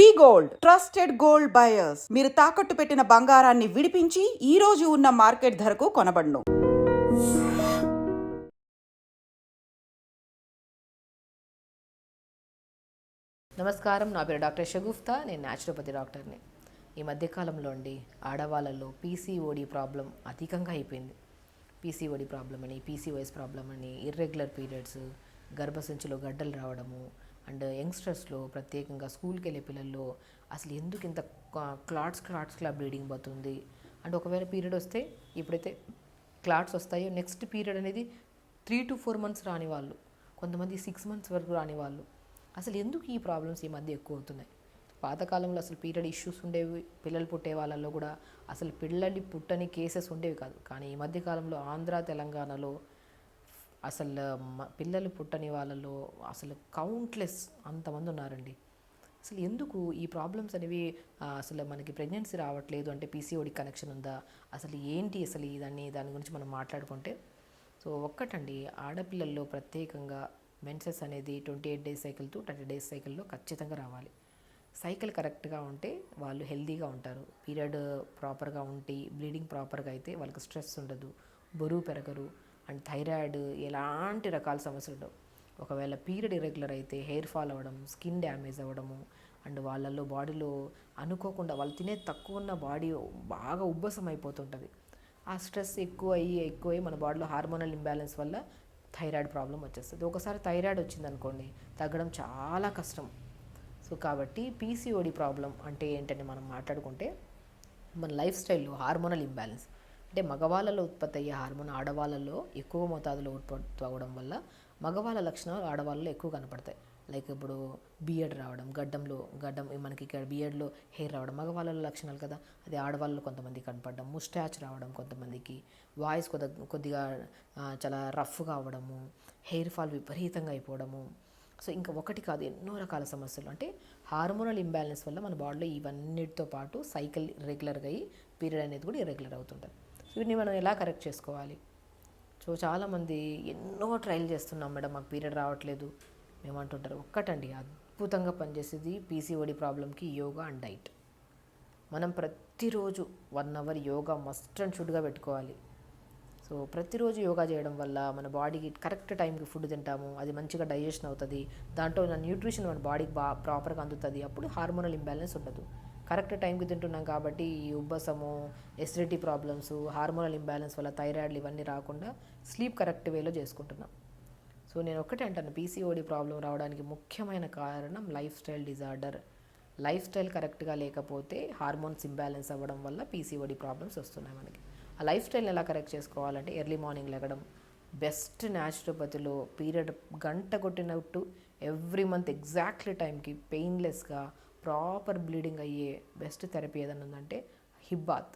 V gold. Trusted gold buyers. మీరు తాకట్టు పెట్టిన బంగారాన్ని విడిపించి ఈ రోజు ఉన్న మార్కెట్ ధరకు కొనబడను. నమస్కారం. నా పేరు డాక్టర్ షగుఫ్తా నేను న్యాచురోపతి డాక్టర్ని. ఈ మధ్యకాలంలో అండి ఆడవాళ్ళలో పీసీఓడి ప్రాబ్లం అధికంగా అయిపోయింది. పీసీఓడి ప్రాబ్లం అని పీసీఓఎస్ ప్రాబ్లం అని ఇర్రెగ్యులర్ పీరియడ్స్ గర్భసంచిలో గడ్డలు రావడము అండ్ యంగ్స్టర్స్లో ప్రత్యేకంగా స్కూల్కి వెళ్ళే పిల్లల్లో అసలు ఎందుకు ఇంత క్లాట్స్ క్లాట్స్లా బ్లీడింగ్ పోతుంది? అండ్ ఒకవేళ పీరియడ్ వస్తే ఇప్పుడైతే క్లాట్స్ వస్తాయో నెక్స్ట్ పీరియడ్ అనేది త్రీ టు ఫోర్ మంత్స్ రాని వాళ్ళు కొంతమంది సిక్స్ మంత్స్ వరకు రాని వాళ్ళు. అసలు ఎందుకు ఈ ప్రాబ్లమ్స్ ఈ మధ్య ఎక్కువ అవుతున్నాయి? పాతకాలంలో అసలు పీరియడ్ ఇష్యూస్ ఉండేవి పిల్లలు పుట్టే వాళ్ళల్లో కూడా అసలు పిల్లలు పుట్టని కేసెస్ ఉండేవి కాదు. కానీ ఈ మధ్యకాలంలో ఆంధ్ర తెలంగాణలో అసలు పిల్లలు పుట్టని వాళ్ళలో అసలు కౌంట్లెస్ అంతమంది ఉన్నారండి. అసలు ఎందుకు ఈ ప్రాబ్లమ్స్ అనేవి అసలు మనకి ప్రెగ్నెన్సీ రావట్లేదు అంటే పీసీఓడి కనెక్షన్ ఉందా? అసలు ఏంటి అసలు దాన్ని దాని గురించి మనం మాట్లాడుకుంటే సో ఒక్కటండి ఆడపిల్లల్లో ప్రత్యేకంగా మెన్సెస్ అనేది twenty eight days cycle to thirty days సైకిల్లో ఖచ్చితంగా రావాలి. సైకిల్ కరెక్ట్గా ఉంటే వాళ్ళు హెల్తీగా ఉంటారు. పీరియడ్ ప్రాపర్గా ఉంటే బ్లీడింగ్ ప్రాపర్గా అయితే వాళ్ళకి స్ట్రెస్ ఉండదు. బరువు పెరగరు. అండ్ థైరాయిడ్ ఎలాంటి రకాల సమస్యలు ఉండవు. ఒకవేళ పీరియడ్ ఇరెగ్యులర్ అయితే హెయిర్ ఫాల్ అవ్వడం స్కిన్ డ్యామేజ్ అవ్వడము అండ్ వాళ్ళల్లో బాడీలో అనుకోకుండా వాళ్ళు తినే తక్కువ ఉన్న బాడీ బాగా ఉబ్బసం అయిపోతుంటుంది. ఆ స్ట్రెస్ ఎక్కువ అయ్యి ఎక్కువ అయ్యి మన బాడీలో హార్మోనల్ ఇంబ్యాలెన్స్ వల్ల థైరాయిడ్ ప్రాబ్లం వచ్చేస్తుంది. ఒకసారి థైరాయిడ్ వచ్చిందనుకోండి తగ్గడం చాలా కష్టం. సో కాబట్టి పీసీఓడి ప్రాబ్లం అంటే ఏంటని మనం మాట్లాడుకుంటే మన లైఫ్ స్టైల్లో హార్మోనల్ ఇంబ్యాలెన్స్ అంటే మగవాళ్ళలో ఉత్పత్తి అయ్యే హార్మోన్ ఆడవాళ్ళలో ఎక్కువ మోతాదులో ఉత్పత్తి అవ్వడం వల్ల మగవాళ్ళ లక్షణాలు ఆడవాళ్ళలో ఎక్కువ కనపడతాయి. లైక్ ఇప్పుడు బియర్డ్ రావడం గడ్డంలో గడ్డం మనకి ఇక్కడ బియర్డ్లో హెయిర్ రావడం మగవాళ్ళ లక్షణాలు కదా. అది ఆడవాళ్ళలో కొంతమంది కనపడడం ముస్టాచ్ రావడం కొంతమందికి వాయిస్ కొద్ది కొద్దిగా చాలా రఫ్గా అవ్వడము హెయిర్ ఫాల్ విపరీతంగా అయిపోవడము. సో ఇంకా ఒకటి కాదు ఎన్నో రకాల సమస్యలు. అంటే హార్మోనల్ ఇంబ్యాలెన్స్ వల్ల మన బాడీలో ఇవన్నిటితో పాటు సైకిల్ రెగ్యులర్గా అయ్యి పీరియడ్ అనేది కూడా ఇర్రెగ్యులర్ అవుతుంటుంది. వీటిని మనం ఎలా కరెక్ట్ చేసుకోవాలి? సో చాలామంది ఎన్నో ట్రయల్ చేస్తున్నాం మేడం మాకు పీరియడ్ రావట్లేదు. మేము అంటుంటారు ఒక్కటండి అద్భుతంగా పనిచేసేది పీసీఓడి ప్రాబ్లంకి యోగా అండ్ డైట్ మనం ప్రతిరోజు one hour yoga must and షుడ్గా పెట్టుకోవాలి. సో ప్రతిరోజు యోగా చేయడం వల్ల మన బాడీకి కరెక్ట్ టైంకి ఫుడ్ తింటాము అది మంచిగా డైజెషన్ అవుతుంది. దాంట్లో న్యూట్రిషన్ మన బాడీకి బా ప్రాపర్గా అందుతుంది. అప్పుడు హార్మోనల్ ఇంబ్యాలెన్స్ ఉండదు. కరెక్ట్ టైంకి తింటున్నాం కాబట్టి ఈ ఉబ్బసము ఎసిడిటీ ప్రాబ్లమ్స్ హార్మోనల్ ఇంబ్యాలెన్స్ వల్ల థైరాయిడ్లు ఇవన్నీ రాకుండా స్లీప్ కరెక్ట్ వేలో చేసుకుంటున్నాం. సో నేను ఒకటే అంటాను పీసీఓడి ప్రాబ్లం రావడానికి ముఖ్యమైన కారణం life style disorder life style కరెక్ట్గా లేకపోతే హార్మోన్స్ ఇంబ్యాలెన్స్ అవ్వడం వల్ల పీసీఓడి ప్రాబ్లమ్స్ వస్తున్నాయి మనకి. ఆ లైఫ్ స్టైల్ని ఎలా కరెక్ట్ చేసుకోవాలంటే ఎర్లీ మార్నింగ్ లెగడం బెస్ట్ న్యాచురోపతిలో పీరియడ్ గంట కొట్టినట్టు ఎవ్రీ మంత్ ఎగ్జాక్ట్లీ టైంకి పెయిన్లెస్గా ప్రాపర్ బ్లీడింగ్ అయ్యే బెస్ట్ థెరపీ ఏదైనా ఉందంటే హిబ్బాత్.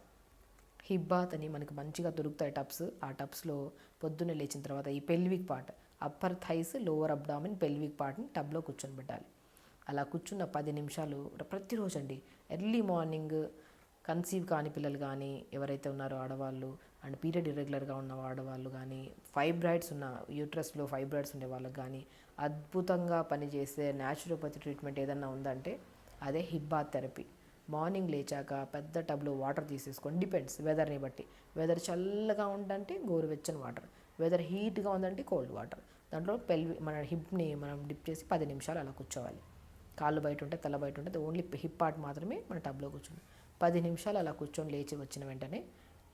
హిబ్బాత్ అని మనకు మంచిగా దొరుకుతాయి టబ్స్. ఆ టబ్స్లో పొద్దున్నే లేచిన తర్వాత ఈ pelvic part upper thighs lower abdomen pelvic పార్ట్ని టబ్లో కూర్చొని పెట్టాలి అలా కూర్చున్న పది నిమిషాలు ప్రతిరోజు అండి ఎర్లీ మార్నింగ్ కన్సీవ్ కాని పిల్లలు కానీ ఎవరైతే ఉన్నారో ఆడవాళ్ళు అండ్ పీరియడ్ ఇర్రెగ్యులర్గా ఉన్న ఆడవాళ్ళు కానీ ఫైబ్రాయిడ్స్ ఉన్న యూట్రస్లో ఫైబ్రాయిడ్స్ ఉండే వాళ్ళకి కానీ అద్భుతంగా పనిచేసే న్యాచురోపతి ట్రీట్మెంట్ ఏదన్నా ఉందంటే అదే హిబ్బాత్ థెరపీ మార్నింగ్ లేచాక పెద్ద టబ్లో వాటర్ తీసేసుకోండి డిపెండ్స్ వెదర్ని బట్టి. వెదర్ చల్లగా ఉందంటే గోరువెచ్చని వాటర్ వెదర్ హీట్గా ఉందంటే కోల్డ్ వాటర్ దాంట్లో పెల్వి మన హిప్ని మనం డిప్ చేసి పది నిమిషాలు అలా కూర్చోవాలి. కాళ్ళు బయట ఉంటే తల బయట ఉంటే ఓన్లీ హిప్ పార్ట్ మాత్రమే మన టబ్లో కూర్చోండి పది నిమిషాలు అలా కూర్చొని లేచి వచ్చిన వెంటనే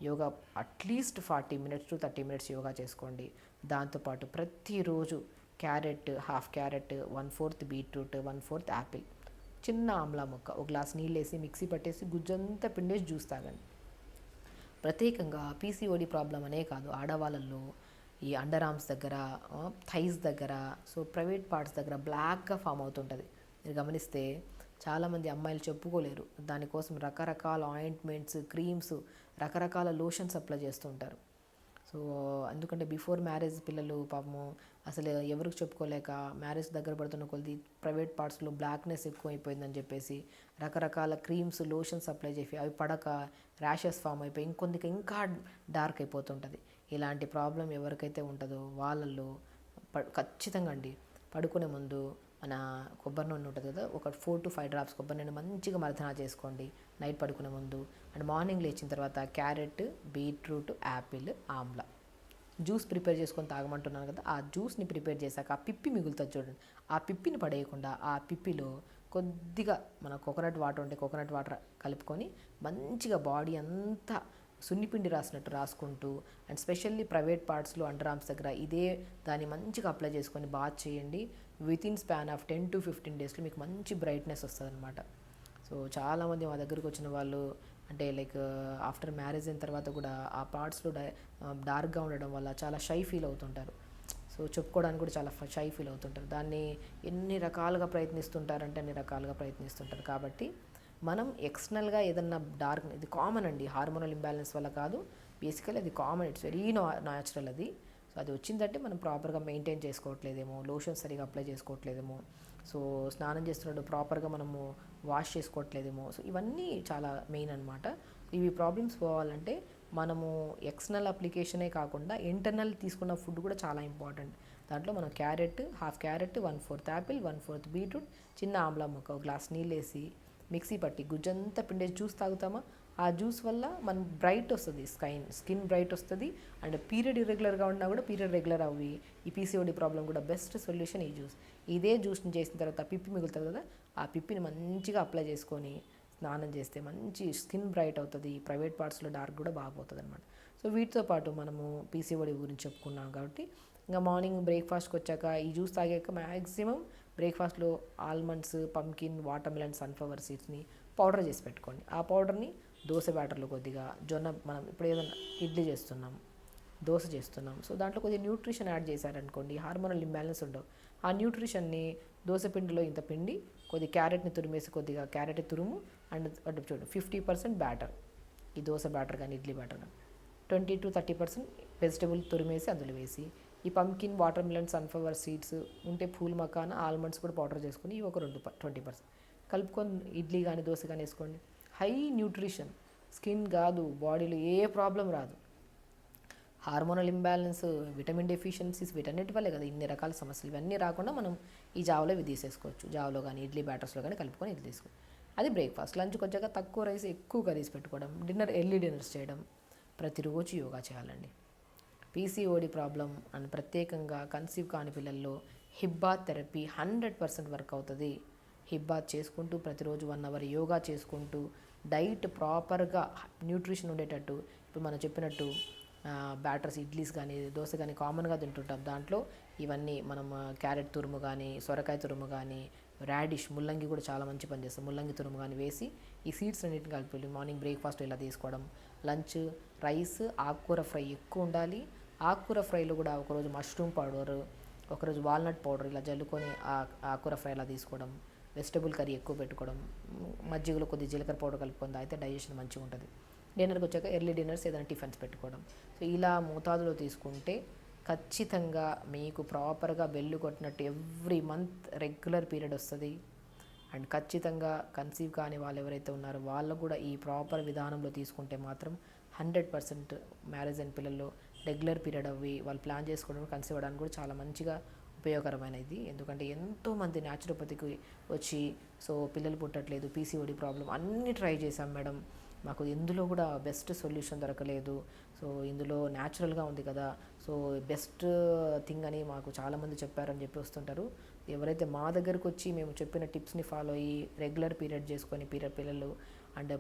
yoga at least forty minutes to thirty minutes yoga చేసుకోండి. దాంతోపాటు ప్రతిరోజు carrot half carrot one fourth beetroot one fourth apple చిన్న ఆమ్లా ముక్క ఒక గ్లాస్ నీళ్ళు వేసి మిక్సీ పట్టేసి గుజ్జంతా పిండేసి జ్యూస్ తాగండి. ప్రత్యేకంగా పీసీఓడి ప్రాబ్లం అనే కాదు ఆడవాళ్ళల్లో ఈ అండర్ ఆర్మ్స్ దగ్గర థైస్ దగ్గర సో ప్రైవేట్ పార్ట్స్ దగ్గర బ్లాక్గా ఫామ్ అవుతుంటుంది. మీరు గమనిస్తే చాలామంది అమ్మాయిలు చెప్పుకోలేరు దానికోసం రకరకాల ఆయింట్మెంట్స్ క్రీమ్స్ రకరకాల లోషన్స్ అప్లై చేస్తుంటారు సో ఎందుకంటే బిఫోర్ మ్యారేజ్ పిల్లలు పాపము అసలు ఎవరికి చెప్పుకోలేక మ్యారేజ్ దగ్గర పడుతున్న కొద్ది ప్రైవేట్ పార్ట్స్లో బ్లాక్నెస్ ఎక్కువ అయిపోయిందని చెప్పేసి రకరకాల క్రీమ్స్ లోషన్స్ అప్లై చేసి అవి పడక ర్యాషెస్ ఫామ్ అయిపోయి ఇంకొందికి ఇంకా డార్క్ అయిపోతుంటుంది. ఇలాంటి ప్రాబ్లం ఎవరికైతే ఉంటుందో వాళ్ళల్లో ప ఖచ్చితంగా అండి. పడుకునే ముందు మన కొబ్బరి నూనె ఉంటుంది కదా ఒక ఫోర్ టు ఫైవ్ డ్రాప్స్ కొబ్బరి నూనె మంచిగా మర్దనా చేసుకోండి. నైట్ పడుకునే ముందు అండ్ మార్నింగ్ లేచిన తర్వాత carrot beetroot apple amla. Juice prepare చేసుకొని తాగమంటున్నాను కదా ఆ జ్యూస్ని ప్రిపేర్ చేశాక ఆ పిప్పి మిగులుతుంది చూడండి. ఆ పిప్పిని పడేయకుండా ఆ పిప్పిలో కొద్దిగా మన కోకోనట్ వాటర్ ఉంటే కోకోనట్ వాటర్ కలుపుకొని మంచిగా బాడీ అంతా సున్నిపిండి రాసినట్టు రాసుకుంటూ అండ్ స్పెషల్లీ ప్రైవేట్ పార్ట్స్లో అండర్ ఆర్మ్స్ దగ్గర ఇదే దాన్ని మంచిగా అప్లై చేసుకొని బాత్ చేయండి. With in span of ten to fifteen డేస్లో మీకు మంచి బ్రైట్నెస్ వస్తుంది అనమాట సో చాలామంది మా దగ్గరకు వచ్చిన వాళ్ళు అంటే లైక్ ఆఫ్టర్ మ్యారేజ్ అయిన తర్వాత కూడా ఆ పార్ట్స్లో డార్క్గా ఉండడం వల్ల చాలా షై ఫీల్ అవుతుంటారు. సో చెప్పుకోవడానికి కూడా చాలా షై ఫీల్ అవుతుంటారు. దాన్ని ఎన్ని రకాలుగా ప్రయత్నిస్తుంటారంటే అన్ని రకాలుగా ప్రయత్నిస్తుంటారు. కాబట్టి మనం ఎక్స్టర్నల్గా ఏదన్నా డార్క్ ఇది కామన్ అండి. హార్మోనల్ ఇంబ్యాలెన్స్ వల్ల కాదు. బేసికలీ అది కామన్. ఇట్స్ వెరీ న్యాచురల్ అది. సో అది వచ్చిందంటే మనం ప్రాపర్గా మెయింటైన్ చేసుకోవట్లేదేమో లోషన్ సరిగా అప్లై చేసుకోవట్లేదేమో. సో స్నానం చేస్తున్నప్పుడు ప్రాపర్గా మనము వాష్ చేసుకోవట్లేదేమో. సో ఇవన్నీ చాలా మెయిన్ అనమాట ఇవి ప్రాబ్లమ్స్ పోవాలంటే మనము ఎక్స్టర్నల్ అప్లికేషనే కాకుండా ఇంటర్నల్ తీసుకున్న ఫుడ్ కూడా చాలా ఇంపార్టెంట్ దాంట్లో మనం carrot half carrot one fourth apple one fourth beetroot చిన్న ఆమ్లా ముక్క ఒక గ్లాస్ నీళ్ళు వేసి మిక్సీ పట్టి గుజ్జంతా పిండేసి జ్యూస్ తాగుతామా? ఆ జ్యూస్ వల్ల మనం బ్రైట్ వస్తుంది స్కైన్ స్కిన్ బ్రైట్ వస్తుంది. అండ్ పీరియడ్ ఇర్రెగ్యులర్గా ఉన్నా కూడా పీరియడ్ రెగ్యులర్ అవి ఈ పీసీఓడి ప్రాబ్లం కూడా బెస్ట్ సొల్యూషన్ ఈ జ్యూస్. ఇదే జ్యూస్ని చేసిన తర్వాత పిప్పి మిగులుతుంది కదా ఆ పిప్పిని మంచిగా అప్లై చేసుకొని స్నానం చేస్తే మంచి స్కిన్ బ్రైట్ అవుతుంది. ప్రైవేట్ పార్ట్స్లో డార్క్ కూడా బాగుపోతుంది అనమాట సో వీటితో పాటు మనము పీసీఓడి గురించి చెప్పుకున్నాం కాబట్టి ఇంకా మార్నింగ్ బ్రేక్ఫాస్ట్కి వచ్చాక ఈ జ్యూస్ తాగాక మ్యాక్సిమం బ్రేక్ఫాస్ట్లో ఆల్మండ్స్ పంకిన్ వాటర్మెలన్ సన్ఫ్లవర్ సీడ్స్ని పౌడర్ చేసి పెట్టుకోండి. ఆ పౌడర్ని దోశ బ్యాటర్లో కొద్దిగా జొన్న మనం ఇప్పుడు ఏదైనా ఇడ్లీ చేస్తున్నాం దోశ చేస్తున్నాం. సో దాంట్లో కొద్దిగా న్యూట్రిషన్ యాడ్ చేశారనుకోండి హార్మోనల్ ఇంబ్యాలెన్స్ ఉండవు. ఆ న్యూట్రిషన్ని దోశ పిండిలో ఇంత పిండి కొద్ది క్యారెట్ని తురిమేసి కొద్దిగా క్యారెట్ తురుము అండ్ అటు చూడండి ఫిఫ్టీ పర్సెంట్ బ్యాటర్. ఈ దోశ బ్యాటర్ కానీ ఇడ్లీ బ్యాటర్ కానీ. Twenty to thirty percent vegetable తురిమేసి అందులో వేసి ఈ pumpkin watermelon sunflower seeds ఉంటే పూల్ మకాన ఆల్మండ్స్ కూడా పౌడర్ చేసుకొని ఇవి ఒక రెండు ట్వంటీ పర్సెంట్. కలుపుకొని ఇడ్లీ కానీ దోశ కానీ వేసుకోండి. హై న్యూట్రిషన్ స్కిన్ కాదు బాడీలో ఏ ప్రాబ్లం రాదు. హార్మోనల్ ఇంబ్యాలెన్స్ విటమిన్ డెఫిషియన్సీస్ వీటన్నిటి వల్లే కదా ఇన్ని రకాల సమస్యలు. ఇవన్నీ రాకుండా మనం ఈ జావలో ఇవి తీసేసుకోవచ్చు. జావలో కానీ ఇడ్లీ బ్యాటర్స్లో కానీ కలుపుకొని ఇది తీసుకో. అది బ్రేక్ఫాస్ట్ లంచ్కి వచ్చాక తక్కువ రైస్ ఎక్కువ తీసి పెట్టుకోవడం డిన్నర్ ఎర్లీ డిన్నర్స్ చేయడం ప్రతిరోజు యోగా చేయాలండి. పీసీఓడి ప్రాబ్లం అండ్ ప్రత్యేకంగా కన్సీవ్ కాని పిల్లల్లో hip bath therapy hundred percent work అవుతుంది. హిబ్బాత్ చేసుకుంటూ ప్రతిరోజు వన్ అవర్ యోగా చేసుకుంటూ డైట్ ప్రాపర్గా న్యూట్రిషన్ ఉండేటట్టు ఇప్పుడు మనం చెప్పినట్టు బ్యాటర్స్ ఇడ్లీస్ కానీ దోశ కానీ కామన్గా తింటుంటాం. దాంట్లో ఇవన్నీ మనం క్యారెట్ తురుము కానీ సొరకాయ తురుము కానీ రాడిష్ ముల్లంగి కూడా చాలా మంచి పని చేస్తాం. ముల్లంగి తురుము కానీ వేసి ఈ సీడ్స్ అన్నిటిని కలిపి మార్నింగ్ బ్రేక్ఫాస్ట్ ఇలా తీసుకోవడం లంచ్ రైస్ ఆకుకూర ఫ్రై ఎక్కువ ఉండాలి. ఆకుకూర ఫ్రైలో కూడా ఒకరోజు మష్రూమ్ పౌడర్ ఒకరోజు వాల్నట్ పౌడర్ ఇలా జల్లుకొని ఆ ఆకుకూర ఫ్రై ఇలా తీసుకోవడం వెజిటబుల్ కర్రీ ఎక్కువ పెట్టుకోవడం మజ్జిగలో కొద్ది జీలకర్ర పౌడర్ కలుపుకుంది అయితే డైజెషన్ మంచిగా ఉంటుంది. డిన్నర్కి వచ్చాక ఎర్లీ డిన్నర్స్ ఏదైనా టిఫిన్స్ పెట్టుకోవడం. సో ఇలా మోతాదులో తీసుకుంటే ఖచ్చితంగా మీకు ప్రాపర్గా బెల్లు కొట్టినట్టు ఎవ్రీ మంత్ రెగ్యులర్ పీరియడ్ వస్తుంది. అండ్ ఖచ్చితంగా కన్సీవ్ కాని వాళ్ళు ఎవరైతే ఉన్నారో వాళ్ళు కూడా ఈ ప్రాపర్ విధానంలో తీసుకుంటే మాత్రం హండ్రెడ్ పర్సెంట్ మ్యారేజ్ అయిన పిల్లల్లో రెగ్యులర్ పీరియడ్ అవి వాళ్ళు ప్లాన్ చేసుకోవడం కన్సీవ్ అవ్వడానికి కూడా చాలా మంచిగా ఉపయోగకరమైనది. ఎందుకంటే ఎంతోమంది న్యాచురోపతికి వచ్చి సో పిల్లలు పుట్టట్లేదు పీసీఓడి ప్రాబ్లం అన్నీ ట్రై చేశాం మేడం. మాకు ఇందులో కూడా బెస్ట్ సొల్యూషన్ దొరకలేదు. సో ఇందులో న్యాచురల్గా ఉంది కదా. సో బెస్ట్ థింగ్ అని మాకు చాలామంది చెప్పారని చెప్పి వస్తుంటారు. ఎవరైతే మా దగ్గరకు వచ్చి మేము చెప్పిన టిప్స్ని ఫాలో అయ్యి రెగ్యులర్ పీరియడ్ చేసుకొని పీరియడ్ పిల్లలు అండ్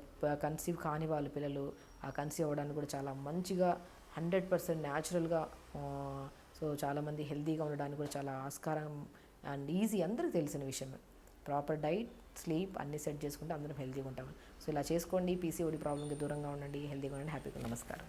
కన్సీవ్ కాని వాళ్ళ పిల్లలు ఆ కన్సీవ్ అవ్వడానికి కూడా చాలా మంచిగా హండ్రెడ్ పర్సెంట్ న్యాచురల్గా సో చాలామంది హెల్తీగా ఉండడానికి కూడా చాలా ఆస్కారం అండ్ ఈజీ అందరికీ తెలిసిన విషయమే. ప్రాపర్ డైట్ స్లీప్ అన్ని సెట్ చేసుకుంటే అందరం హెల్తీగా ఉంటాం. సో ఇలా చేసుకోండి పీసీఓడి ప్రాబ్లంకి దూరంగా ఉండండి హెల్తీగా ఉండండి హ్యాపీగా నమస్కారం.